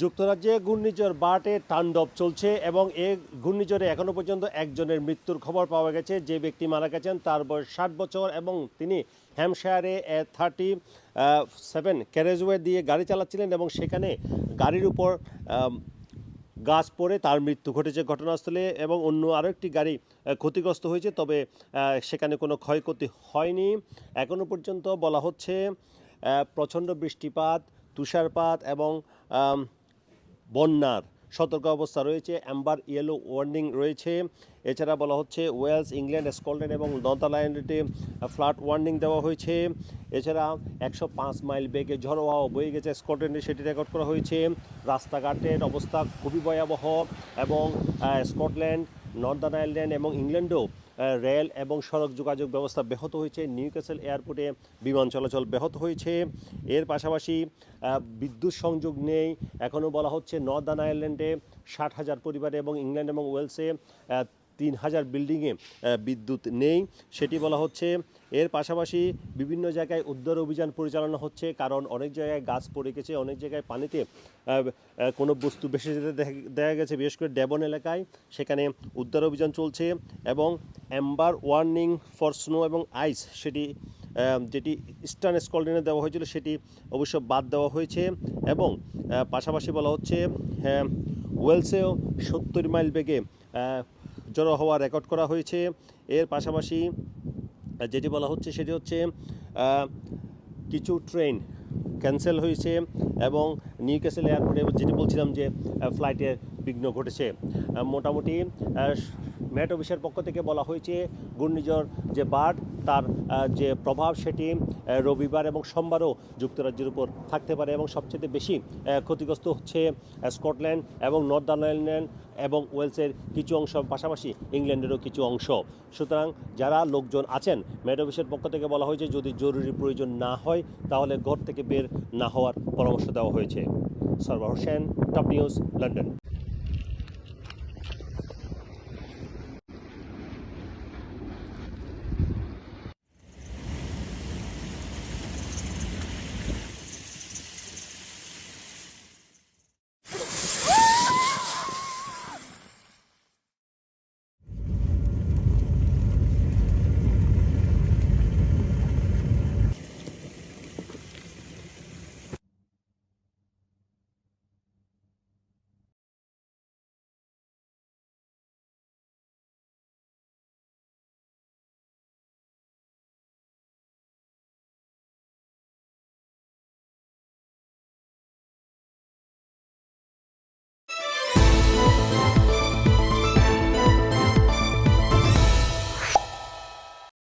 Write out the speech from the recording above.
যুক্তরাজ্যে ঘূর্ণিঝড় বার্টে তাণ্ডব চলছে এবং এ ঘূর্ণিঝড়ে এখনও পর্যন্ত একজনের মৃত্যুর খবর পাওয়া গেছে। যে ব্যক্তি মারা গেছেন তার বয়স ষাট বছর এবং তিনি হ্যামশায়ারে থার্টি সেভেন ক্যারেজওয়ে দিয়ে গাড়ি চালাচ্ছিলেন এবং সেখানে গাড়ির উপর গাছ পড়ে তার মৃত্যু ঘটেছে ঘটনাস্থলে এবং অন্য আরও একটি গাড়ি ক্ষতিগ্রস্ত হয়েছে। তবে সেখানে কোনো ক্ষয়ক্ষতি হয়নি। এখনও পর্যন্ত বলা হচ্ছে প্রচণ্ড বৃষ্টিপাত, তুষারপাত এবং বন্যার সতর্ক অবস্থা রয়েছে অ্যাম্বার ইয়েলো ওয়ার্নিং রয়েছে। এছাড়া বলা হচ্ছে ওয়েলস ইংল্যান্ড স্কটল্যান্ড এবং নদারল্যান্ডে ফ্লাড ওয়ার্নিং দেওয়া হয়েছে। এছাড়া একশো পাঁচ মাইল বেগে ঝড়ো হাওয়া বয়ে গেছে স্কটল্যান্ডে সেটি রেকর্ড করা হয়েছে। রাস্তাঘাটের অবস্থা খুবই ভয়াবহ এবং স্কটল্যান্ড নর্দার্ন আয়ারল্যান্ড এবং ইংল্যান্ডেও রেল এবং সড়ক যোগাযোগ ব্যবস্থা ব্যাহত হয়েছে। নিউক্যাসেল এয়ারপোর্টে বিমান চলাচল ব্যাহত হয়েছে। এর পাশাপাশি বিদ্যুৎ সংযোগ নেই। এখনও বলা হচ্ছে, নর্দার্ন আয়ারল্যান্ডে ষাট হাজার পরিবারে এবং ইংল্যান্ড এবং ওয়েলসে তিন হাজার বিল্ডিংয়ে বিদ্যুৎ নেই। সেটি বলা হচ্ছে এর পাশাপাশি বিভিন্ন জায়গায় উদ্ধার অভিযান পরিচালনা হচ্ছে কারণ অনেক জায়গায় গাছ পড়ে গেছে অনেক জায়গায় পানিতে কোনো বস্তু ভেসে যেতে দেখা- গেছে বিশেষ করে ডেবন এলাকায়। সেখানে উদ্ধার অভিযান চলছে এবং অ্যাম্বার ওয়ার্নিং ফর স্নো এবং আইস সেটি যেটি ইস্টার্ন স্কলডেনে দেওয়া হয়েছিল সেটি অবশ্য বাদ দেওয়া হয়েছে এবং পাশাপাশি বলা হচ্ছে হ্যাঁ, ওয়েলসেও সত্তর মাইল বেগে জড়ো হওয়া রেকর্ড করা হয়েছে। এর পাশাপাশি, যেটি বলা হচ্ছে সেটি হচ্ছে কিছু ট্রেন ক্যান্সেল হয়েছে এবং নিউ ক্যাসেল এয়ারপোর্টে যেটি বলছিলাম যে ফ্লাইটের বিঘ্ন ঘটেছে। মোটামুটি ম্যাট অফিসের পক্ষ থেকে বলা হয়েছে, ঘূর্ণিঝড় যে বার্ড, তার যে প্রভাব সেটি রবিবার এবং সোমবারও যুক্তরাজ্যের উপর থাকতে পারে এবং সবচেয়ে বেশি ক্ষতিগ্রস্ত হচ্ছে স্কটল্যান্ড এবং নর্দার্ন আয়ারল্যান্ড এবং ওয়েলসের কিছু অংশ পাশাপাশি ইংল্যান্ডেরও কিছু অংশ। সুতরাং যারা লোকজন আছেন ম্যাট অফিসের পক্ষ থেকে বলা হয়েছে, যদি জরুরি প্রয়োজন না হয়, তাহলে ঘর থেকে বের না হওয়ার পরামর্শ দেওয়া হয়েছে। সরবরাহ হোসেন, টপ নিউজ, লন্ডন।